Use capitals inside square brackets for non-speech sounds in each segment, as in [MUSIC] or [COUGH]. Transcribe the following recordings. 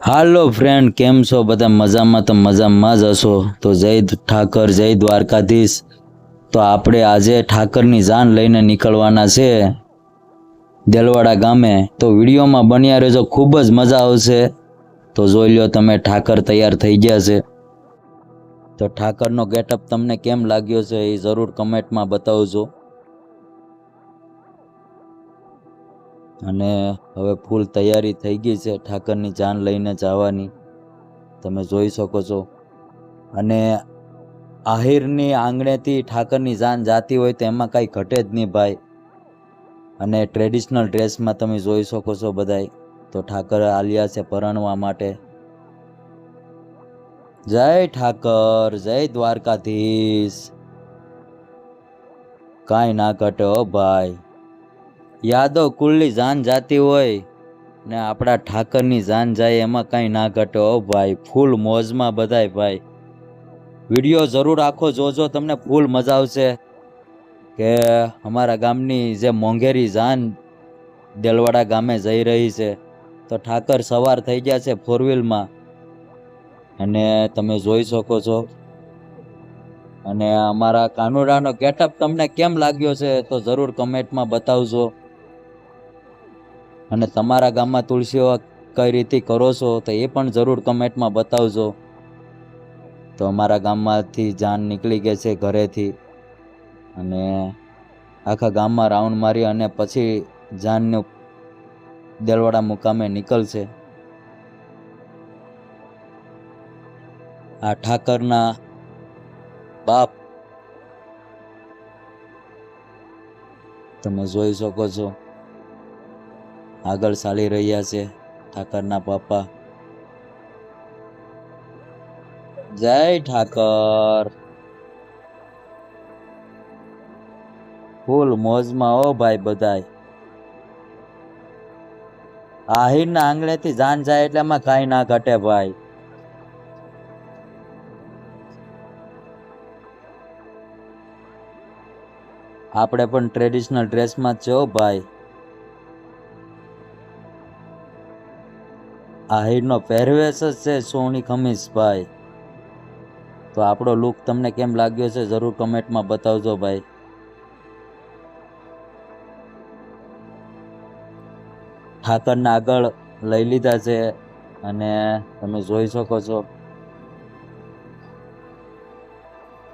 હાલો friend કેમ છો? બધા મજામાં? તો મજામાં જ હશો? તો જય ઠાકર, જય દ્વારકાધીશ. તો આપણે આજે ઠાકરની જાન લઈને નીકળવાના છે દેલવાડા ગામે. તો વિડીયોમાં બન્યા રહેજો, ખૂબ જ મજા આવશે. તો જોઈ લ્યો, તમે ઠાકર તૈયાર થઈ ગયા છે. તો ઠાકરનો ગેટઅપ તમને કેમ લાગ્યો છે એ જરૂર કમેન્ટમાં બતાવજો. અને હવે ફૂલ તૈયારી થઈ ગઈ છે ઠાકરની જાન લઈને જવાની. તમે જોઈ શકો છો. અને આહિરની આંગણેથી ઠાકરની જાન જાતી હોય તો એમાં કાંઈ ઘટે જ નહીં ભાઈ. અને ટ્રેડિશનલ ડ્રેસમાં તમે જોઈ શકો છો બધાય. તો ઠાકર આલિયા છે પરણવા માટે. જય ઠાકર, જય દ્વારકાધીશ. કાંઈ ના ઘટે હો ભાઈ. યાદવ કુલની જાન જાતી હોય ને આપણા ઠાકરની જાન જાય એમાં કાંઈ ના ઘટે હો ભાઈ. ફૂલ મોજમાં બધાય ભાઈ. વીડિયો જરૂર આખો જોજો, તમને ફૂલ મજા આવશે. કે અમારા ગામની જે મોંઘેરી જાન દેલવાડા ગામે જઈ રહી છે, તો ઠાકર સવાર થઈ ગયા છે ફોર વ્હીલમાં અને તમે જોઈ શકો છો. અને અમારા કાનુડાનો ગેટઅપ તમને કેમ લાગ્યો છે, તો જરૂર કમેન્ટમાં બતાવજો. અને તમારા ગામમાં તુલસીઓ કઈ રીતે કરો છો તો એ પણ જરૂર કમેન્ટમાં બતાવજો. તો અમારા ગામમાંથી જાન નીકળી ગઈ છે ઘરેથી. અને આખા ગામમાં રાઉન્ડ મારી અને પછી જાનનું દેલવાડા મુકામે નીકળશે. આ ઠાકરના બાપ. તમે જોઈ શકો છો. આગળ ચાલી રહ્યા છે ઠાકરના પપ્પા જય ઠાકર. ફૂલ મોજમાં ઓ ભાઈ બધાય. આહિરના આંગણેથી જાન જાય એટલે એમાં કાંઈ ના ઘટે ભાઈ. આપણે પણ ટ્રેડિશનલ ડ્રેસમાં જ છે હો ભાઈ આહિરનો પહેરવેશ જ છે સોની ખમીસ ભાઈ તો આપણો લુક તમને કેમ લાગ્યો છે જરૂર કમેન્ટમાં બતાવજો ભાઈ. ઠાકરને આગળ લઈ લીધા છે અને તમે જોઈ શકો છો.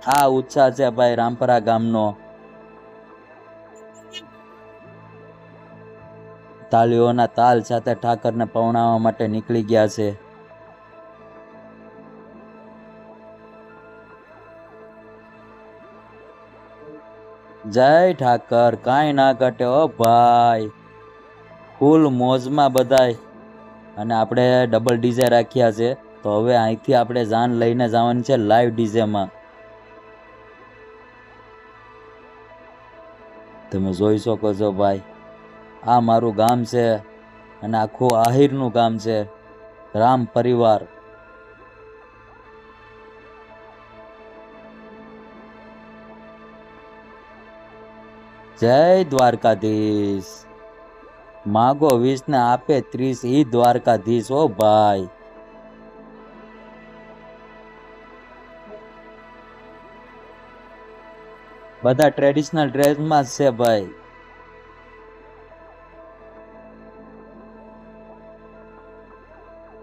આ ઉત્સાહ છે ભાઈ રામપરા ગામનો. તાલીઓના તાલ સાથે ઠાકરને પવણાવવા માટે નીકળી ગયા છે. જય ઠાકર, કાંઈ ના ઘટે ઓ ભાઈ. ફૂલ મોજમાં બધાય. અને આપણે ડબલ ડીજે રાખ્યા છે, તો હવે અહીંથી આપણે જાન લઈને જવાની છે લાઈવ ડીજેમાં તમે જોઈ શકો છો ભાઈ. આ મારું ગામ છે અને આખું આહિરનું ગામ છે. રામ પરિવાર. જય દ્વારકાધીશ. માગો વીસ ને આપે ત્રીસ ઈ દ્વારકાધીશ ઓ ભાઈ. બધા ટ્રેડિશનલ ડ્રેસમાં જ છે ભાઈ.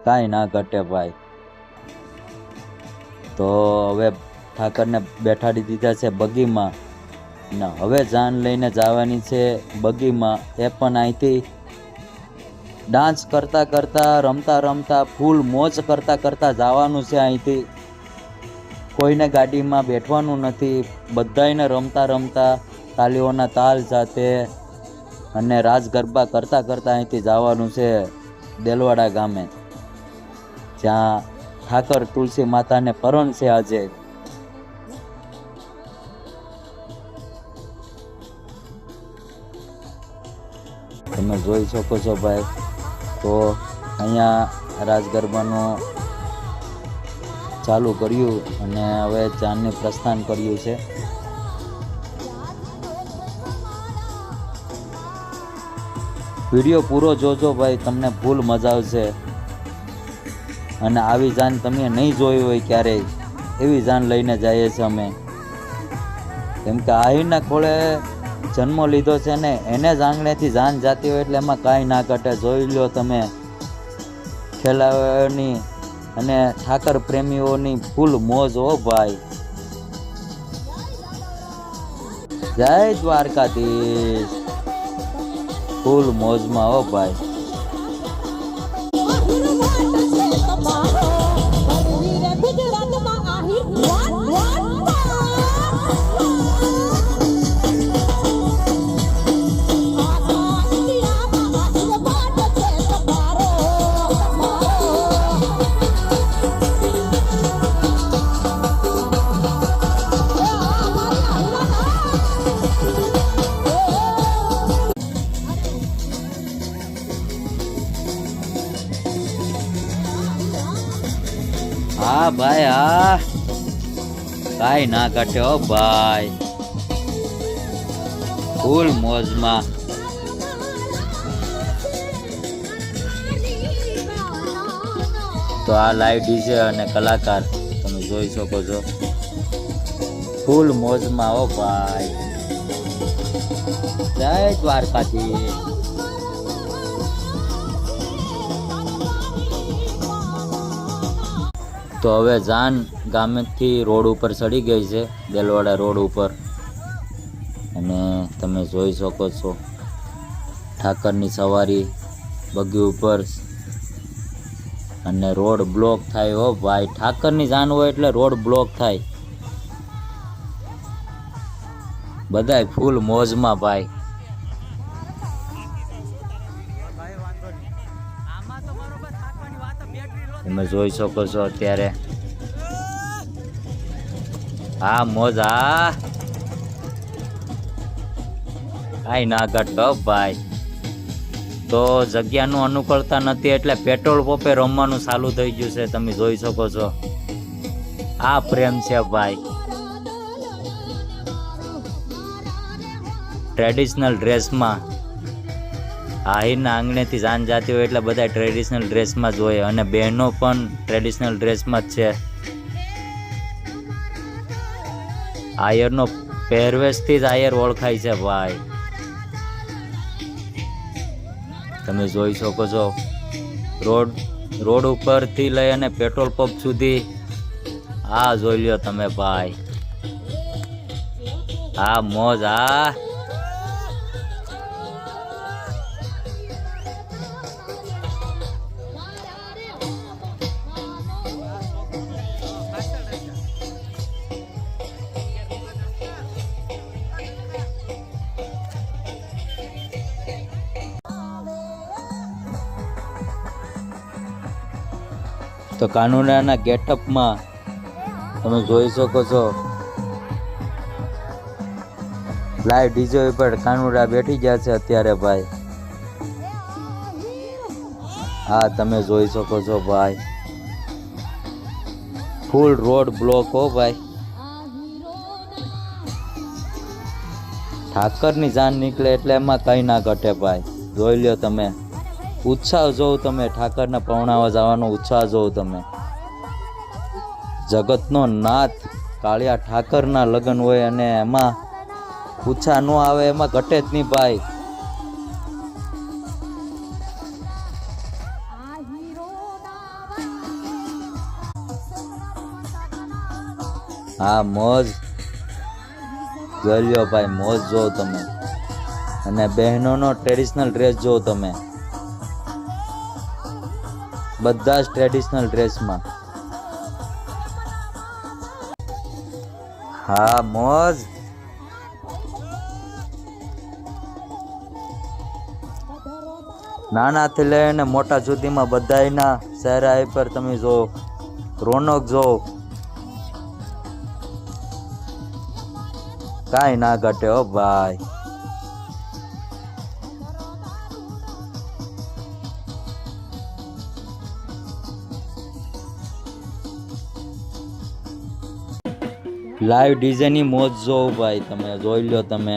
કાંઈ ના ઘટે ભાઈ. તો હવે ઠાકરને બેઠાડી દીધા છે બગીમાં. ને હવે જાન લઈને જવાની છે બગીમાં. એ પણ અહીંથી ડાન્સ કરતા કરતા, રમતા રમતા, ફૂલ મોજ કરતા કરતા જવાનું છે અહીંથી. કોઈને ગાડીમાં બેઠવાનું નથી. બધાયને રમતા રમતા તાલીઓના તાલ સાથે અને રાજ ગરબા કરતા કરતા અહીંથી જવાનું છે દેલવાડા ગામે. જ્યાં ઠાકર તુલસી માતાને પરણ છે આજે. તમે જોઈ શકો છો ભાઈ, તો અહીંયા રાસ ગરબાનું ચાલુ કર્યું અને હવે ચાંદની પ્રસ્થાન કર્યું છે. વીડિયો પૂરો જોજો ભાઈ, તમને ફૂલ મજા આવશે. અને આવી જાન તમે નહીં જોઈ હોય ક્યારેય. એવી જાન લઈને જઈએ છીએ અમે. કેમ કે આહીરના ખોળે જન્મ લીધો છે ને એને જ આંગણેથી જાન જાતી હોય એટલે એમાં કાંઈ ના ઘટે. જોઈ લો તમે ખેલાવાની અને ઠાકર પ્રેમીઓની ફૂલ મોજ હો ભાઈ. જય દ્વારકાધીશ. ફૂલ મોજમાં હો ભાઈ. ભાઈ, હા. કાંઈ ના ઘટે હો ભાઈ. ફૂલ મોજમાં. તો આ લાઈવ ડીજે અને કલાકાર, તમે જોઈ શકો છો. ફૂલ મોજમાં હો ભાઈ. જય દ્વારકાથી તો હવે જાન ગામેથી રોડ ઉપર ચડી ગઈ છે, દેલવાડા રોડ ઉપર. અને તમે જોઈ શકો છો, ઠાકરની સવારી, બગી ઉપર. અને રોડ બ્લોક થાય હો ભાઈ, ઠાકરની જાન હોય એટલે રોડ બ્લોક થાય. બધાય ફૂલ મોજમાં ભાઈ. તમે જોઈ શકો છો અત્યારે. હા મોજ. હા કાંઈ ના ઘટતો ભાઈ. તો જગ્યાનું અનુકૂળતા નથી એટલે પેટ્રોલ પંપે રમવાનું ચાલુ થઈ ગયું છે, તમે જોઈ શકો છો. આ પ્રેમ છે ભાઈ. ટ્રેડિશનલ ડ્રેસમાં આહિરના આંગણેથી જાન જાતી હોય એટલે બધા ટ્રેડિશનલ ડ્રેસમાં જ હોય. અને બહેનો પણ ટ્રેડિશનલ ડ્રેસમાં જ છે. આયરનો પહેરવેશથી જ આયર ઓળખાય છે ભાઈ. તમે જોઈ શકો છો. રોડ રોડ ઉપરથી લઈ અને પેટ્રોલ પંપ સુધી. આ જોઈ લ્યો તમે ભાઈ. આ મોજ, આ તો કાનુડાના ગેટઅપમાં તમે જોઈ શકો છો. લાઈવ ડીજે ઉપર કાનુડા બેઠી ગયા છે અત્યારે ભાઈ. હા, તમે જોઈ શકો છો ભાઈ. ફૂલ રોડ બ્લોક હો ભાઈ. ઠાકરની જાન નીકળે એટલે એમાં કંઈ ના ઘટે ભાઈ. જોઈ લ્યો તમે. ઉત્સાહ જોઉં તમે, ઠાકરના પૌણાવા જવાનો ઉત્સાહ જોઉં તમે. જગતનો નાથ કાળિયા ઠાકરના લગ્ન હોય અને એમાં ઉત્સાહ ન આવે, એમાં ઘટે જ નહીં ભાઈ. હા, મોજ. લ્યો ભાઈ, મોજ જોવો તમે. અને બહેનોનો ટ્રેડિશનલ ડ્રેસ જોવો તમે. બધા જ ટ્રેડિશનલ ડ્રેસમાં હા, મોજ. નાનાથી લઈને મોટા સુધીમાં બધાના ચહેરા પર તમે જો, રોનક જો. કાંઈ ના ઘટે હો ભાઈ. લાઈવ ડીજેની મોજ જો ભાઈ તમે, જોઈ લો તમે.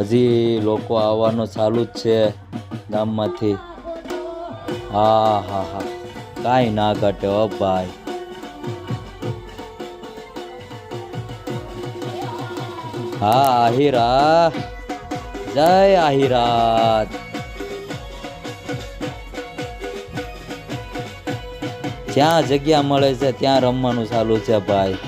હજી લોકો આવવાનું ચાલુ જ છે ગામમાંથી. હા હા હા. કાંઈ ના ઘટે હો ભાઈ. હા, આહિરા. જય આહિરાત. જ્યાં જગ્યા મળે છે ત્યાં રમવાનું ચાલુ છે ભાઈ.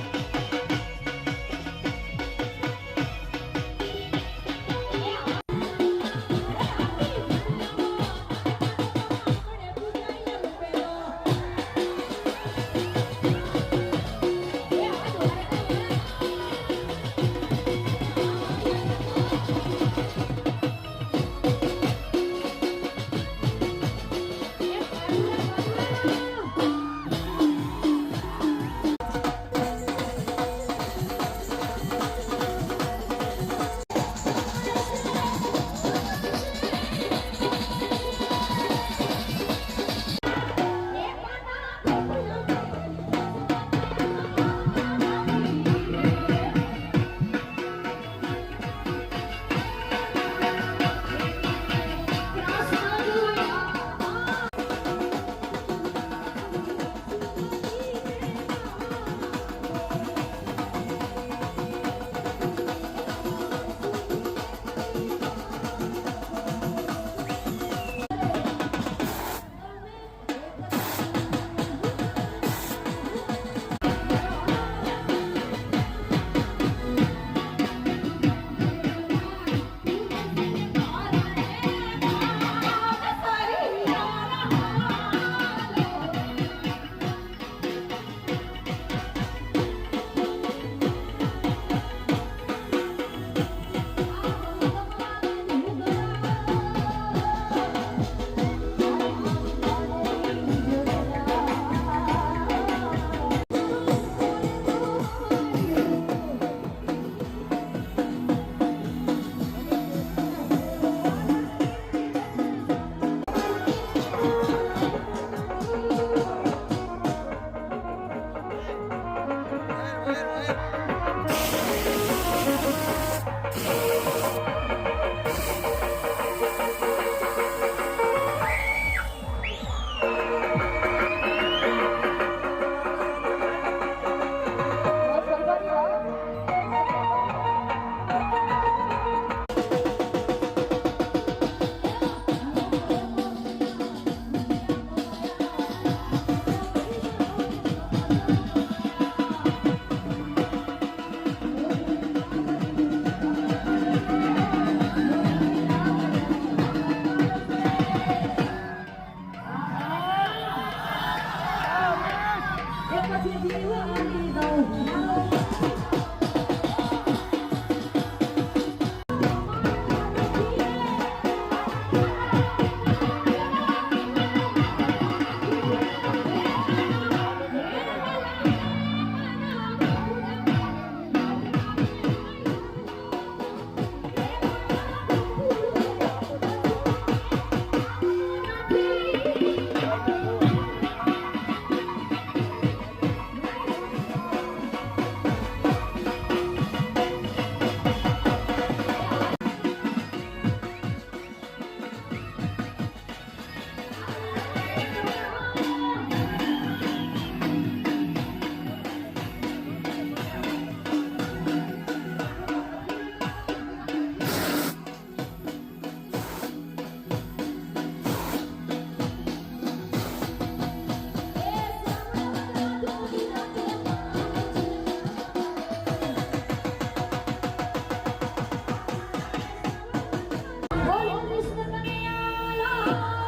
Bye. [LAUGHS]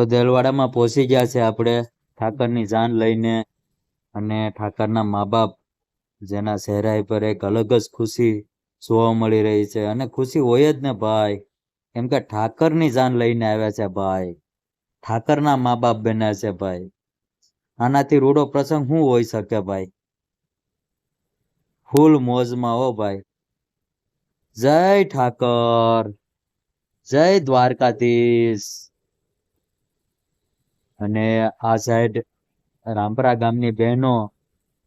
તો દેલવાડામાં પહોંચી ગયા છે આપણે ઠાકરની જાન લઈને અને ઠાકરના મા બાપ જેના ચહેરા પર એક અલગ જ ખુશી જોવા મળી રહી છે. અને ખુશી હોય જ ને ભાઈ? કેમ કે ઠાકરની જાન લઈને આવ્યા છે ભાઈ. ઠાકરના મા બાપ બન્યા છે ભાઈ. આનાથી રૂડો પ્રસંગ શું હોઈ શકે ભાઈ? ફૂલ મોજમાં હો ભાઈ. જય ઠાકર. જય દ્વારકાધીશ. અને આ સાઈડ રામપરા ગામની બહેનો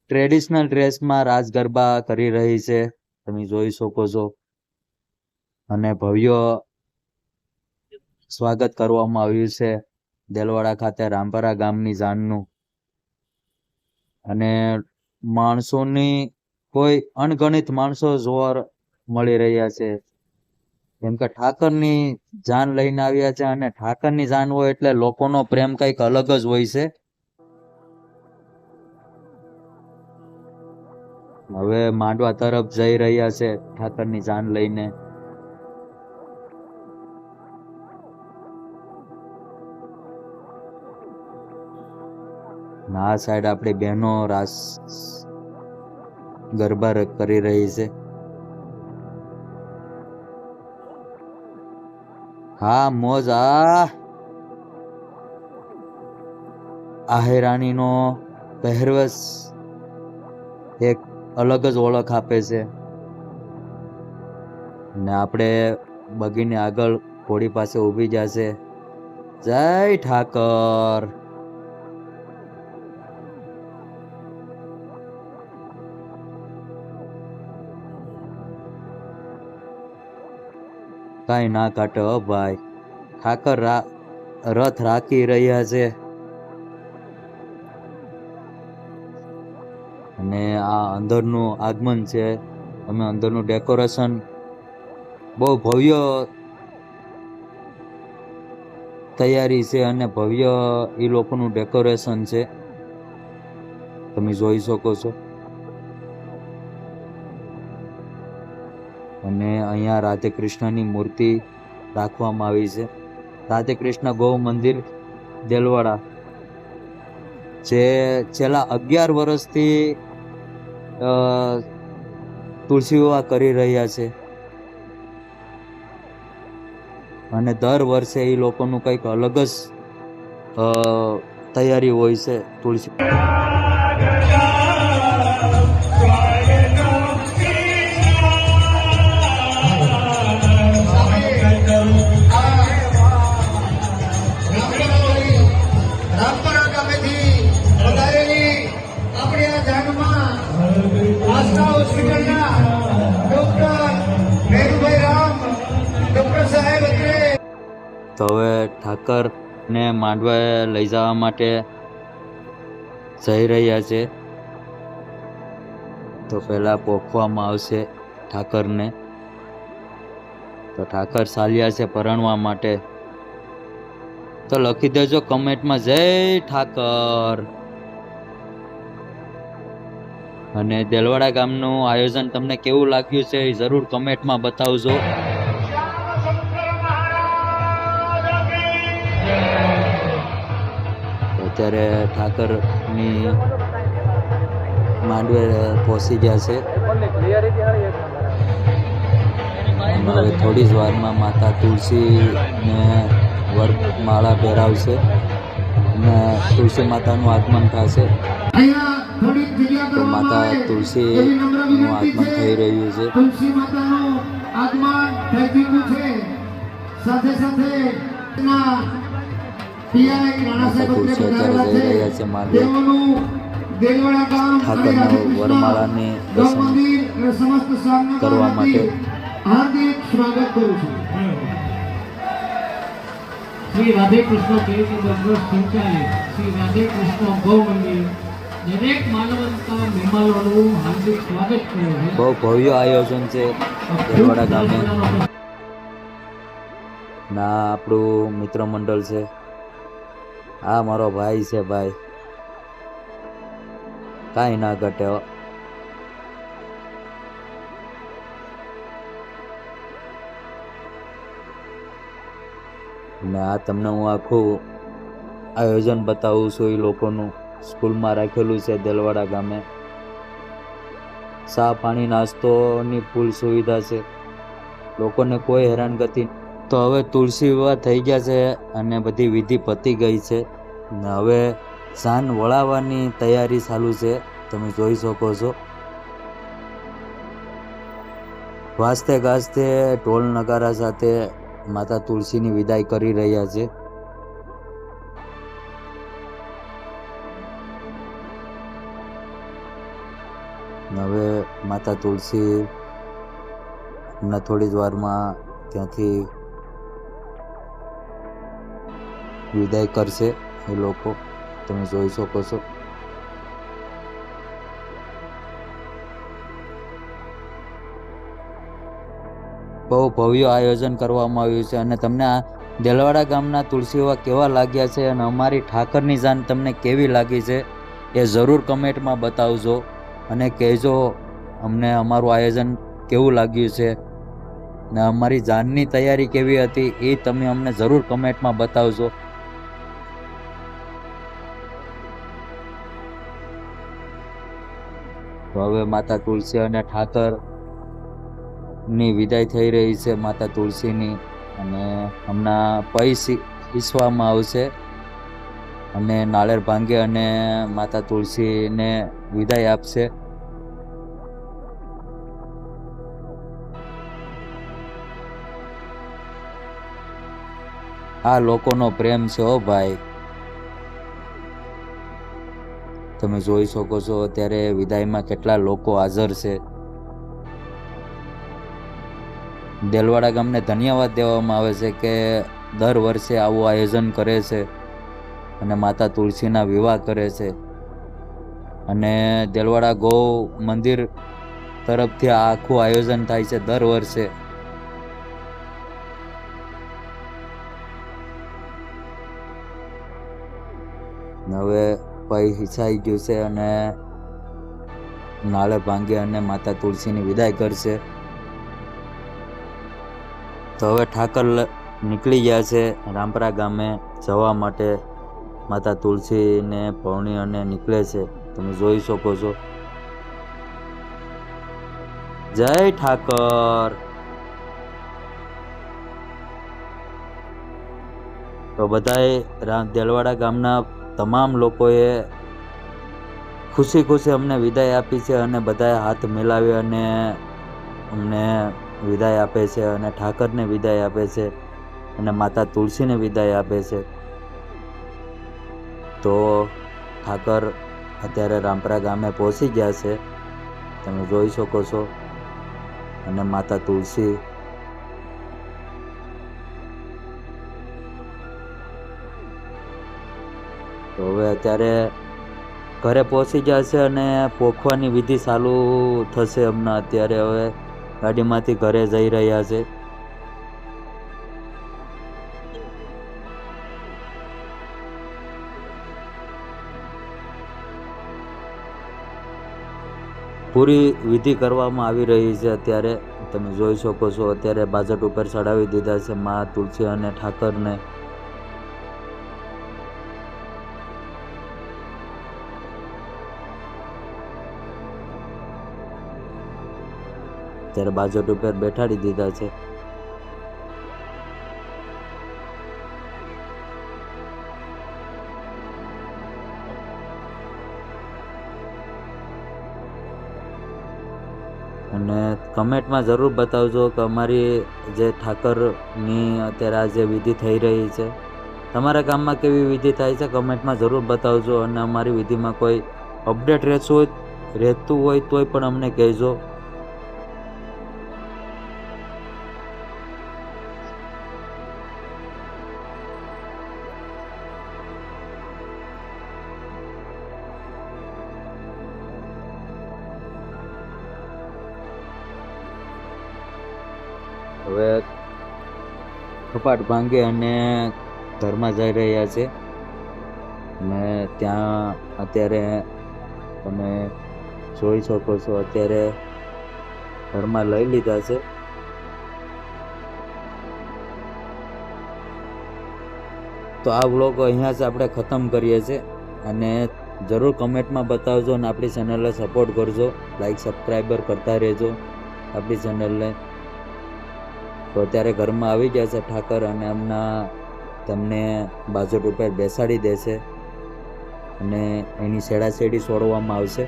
ટ્રેડિશનલ ડ્રેસમાં રાસ ગરબા કરી રહી છે. તમે જોઈ શકો છો. અને ભવ્ય સ્વાગત કરવામાં આવ્યું છે દેલવાડા ખાતે રામપરા ગામની જાનનું. અને માણસોની કોઈ અણગણિત માણસો જોવા મળી રહ્યા છે. કેમ કે ઠાકરની જાન લઈને આવ્યા છે અને ઠાકરની જાન હોય એટલે લોકોનો પ્રેમ કંઈક અલગ જ હોય છે. હવે માંડવા તરફ જઈ રહ્યા છે ઠાકરની જાન લઈને. આ સાઈડ આપણી બહેનો રાસ ગરબા કરી રહી છે. હા, મોજ. આ આહેરાણીનો પહેરવેશ એક અલગ જ ઓળખ આપે છે. ને આપણે બગીને આગળ ઘોડી પાસે ઊભી જશે. જય ઠાકર. કાંઈ ના કાટે હો ભાઈ. ખાકર રથ રાખી રહ્યા છે. અને આ અંદરનું આગમન છે. અમે અંદરનું ડેકોરેશન બહુ ભવ્ય તૈયારી છે અને ભવ્ય એ લોકોનું ડેકોરેશન છે. તમે જોઈ શકો છો. અને અહીંયા રાધે કૃષ્ણની મૂર્તિ રાખવામાં આવી છે. રાધે કૃષ્ણ ગૌ મંદિર દેલવાડા. જે છેલ્લા અગિયાર વર્ષથી તુલસી વિવાહ કરી રહ્યા છે. અને દર વર્ષે એ લોકોનું કંઈક અલગ જ તૈયારી હોય છે તુલસી. તો હવે ઠાકરને માંડવાએ લઈ જવા માટે જઈ રહ્યા છે. તો પહેલાં પોખવામાં આવશે ઠાકરને. તો ઠાકર ચાલ્યા છે પરણવા માટે. તો લખી દેજો કમેન્ટમાં, જય ઠાકર. અને દેલવાડા ગામનું આયોજન તમને કેવું લાગ્યું છે એ જરૂર કમેન્ટમાં બતાવજો. અત્યારે ઠાકરની માંડવે પહોંચી ગયા છે. હવે થોડી જ વારમાં માતા તુલસીને વરમાળા પહેરાવશે અને તુલસી માતાનું આગમન થશે. માતા તુલસીનું આગમન થઈ રહ્યું છે. છે. સાથે સાથે ઠાકરના વરમાળાની દર્શન કરવા માટે. હાર્દિક સ્વાગત કરું છું. શ્રી રાધે કૃષ્ણ ચૈતન્ય સંચાલિત શ્રી રાધે કૃષ્ણ ગૌ મંદિર દરેક માનવતા મહેમાનોનું હાર્દિક સ્વાગત કરે છે. બહુ ભવ્ય આયોજન છે દેલવાડા ગામે. ના આપણું મિત્ર મંડળ છે. આ મારો ભાઈ છે ભાઈ. કાંઈ ના ઘટે ને આ તમને હું આખું આયોજન બતાવું છું એ લોકોનું. સ્કૂલમાં રાખેલું છે દેલવાડા ગામે. ચા પાણી, નાસ્તોની ફૂલ સુવિધા છે. લોકોને કોઈ હેરાનગતિ તો હવે તુલસી વિવાહ થઈ ગયા છે અને બધી વિધિ પતી ગઈ છે. ને હવે સાન વળાવવાની તૈયારી ચાલુ છે. તમે જોઈ શકો છો. વાસ્તે ગાજતે ઢોલ નગારા સાથે માતા તુલસીની વિદાય કરી રહ્યા છે. હવે માતા તુલસી હમણાં થોડી જ વારમાં ત્યાંથી વિદાય કરશે એ લોકો. તમે જોઈ શકો છો. બહુ ભવ્ય આયોજન કરવામાં આવ્યું છે અને તમને આ દેલવાડા ગામના તુલસીવા કેવા લાગ્યા છે અને અમારી ઠાકરની જાન તમને કેવી લાગી છે એ જરૂર કમેન્ટમાં બતાવજો અને કહેજો અમને અમારું આયોજન કેવું લાગ્યું છે. ને અમારી જાનની તૈયારી કેવી હતી એ તમે અમને જરૂર કમેન્ટમાં બતાવજો. તો હવે માતા તુલસી અને ઠાકરની વિદાય થઈ રહી છે માતા તુલસીની. અને હમણાં પૈ ઈસવામાં આવશે. અને નાળેર ભાંગે અને માતા તુલસીને વિદાય આપશે. આ લોકોનો પ્રેમ છે હો ભાઈ. તમે જોઈ શકો છો, અત્યારે વિદાયમાં કેટલા લોકો હાજર છે. દેલવાડા ગામને ધન્યવાદ દેવામાં આવે છે કે દર વર્ષે આવું આયોજન કરે છે અને માતા તુલસીના વિવાહ કરે છે. અને દેલવાડા ગૌ મંદિર તરફથી આખું આયોજન થાય છે દર વર્ષે. પૈ હિસાઈ ગયું છે અને નાળે ભાંગે અને માતા તુલસીની વિદાય કરશે. તો હવે ઠાકર નીકળી ગયા છે રામપરા ગામે જવા માટે. માતા તુલસીને પૌણી અને નીકળે છે. તમે જોઈ શકો છો. જય ઠાકર! તો બધાએ દેલવાડા ગામના તમામ લોકોએ ખુશી ખુશી અમને વિદાય આપી છે અને બધાએ હાથ મિલાવી અને અમને વિદાય આપે છે અને ઠાકરને વિદાય આપે છે અને માતા તુલસીને વિદાય આપે છે. તો ઠાકર અત્યારે રામપરા ગામે પહોંચી ગયા છે. તમે જોઈ શકો છો. અને માતા તુલસી તો હવે અત્યારે ઘરે પહોંચી છે અને પોખવાની વિધિ ચાલુ થશે હમણાં અત્યારે હવે. ગાડીમાંથી ઘરે જઈ રહ્યા છે. પૂરી વિધિ કરવામાં આવી રહી છે અત્યારે. તમે જોઈ શકો છો, અત્યારે બાજટ ઉપર ચડાવી દીધા છે મા તુલસી અને ઠાકરને. ત્યારે બાજટ ઉપર બેઠાડી દીધા છે. અને કમેન્ટમાં જરૂર બતાવજો કે અમારી જે ઠાકરની અત્યારે આ જે વિધિ થઈ રહી છે, તમારા ગામમાં કેવી વિધિ થાય છે કમેન્ટમાં જરૂર બતાવજો અને અમારી વિધિમાં કોઈ અપડેટ રહેતું હોય રહેતું હોય તોય પણ અમને કહેજો. કપાટ ભાંગે અને ઘરમાં જઈ રહ્યા છે. અને ત્યાં અત્યારે તમે જોઈ શકો છો, અત્યારે ઘરમાં લઈ લીધા છે. તો આ વ્લોગ અહીંયા જ આપણે ખતમ કરીએ છીએ. અને જરૂર કમેન્ટમાં બતાવજો અને આપણી ચેનલને સપોર્ટ કરજો. લાઈક સબસ્ક્રાઈબર કરતા રહેજો આપણી ચેનલને. તો અત્યારે ઘરમાં આવી ગયા છે ઠાકર અને એમના તમને બાજોટ ઉપર બેસાડી દેશે અને એની શેડાશેડી છોડવામાં આવશે.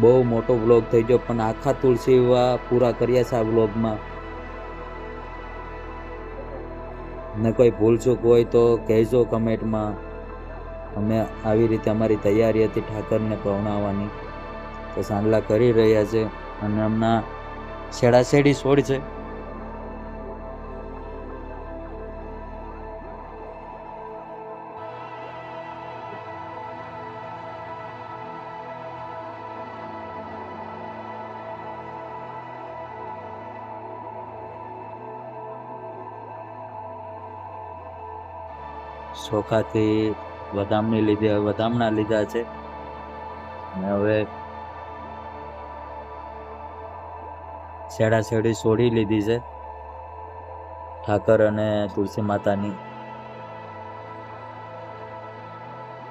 બહુ મોટો વ્લોગ થઈ ગયો, પણ આખા તુલસી પૂરા કર્યા છે આ વ્લોગમાં ને કોઈ ભૂલચૂક હોય તો કહેજો કમેન્ટમાં. અમે આવી રીતે અમારી તૈયારી હતી ઠાકરને પવણાવવાની તો સાંડલા કરી રહ્યા છે અને હમણાં છેડાછેડી છોડ છે. ચોખાથી વધામણી લીધે, બદામના લીધા છે. અને હવે છેડા છેડી લીધી છે. ઠાકર અને તુલસી માતાની.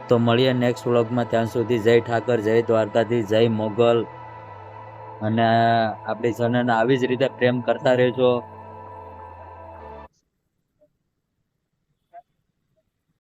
તો મળીએ નેક્સ્ટ વ્લોગમાં ત્યાં સુધી જય ઠાકર, જય દ્વારકાથી જય મોગલ. અને આપણી ચેનલને આવી જ રીતે પ્રેમ કરતા રહેજો.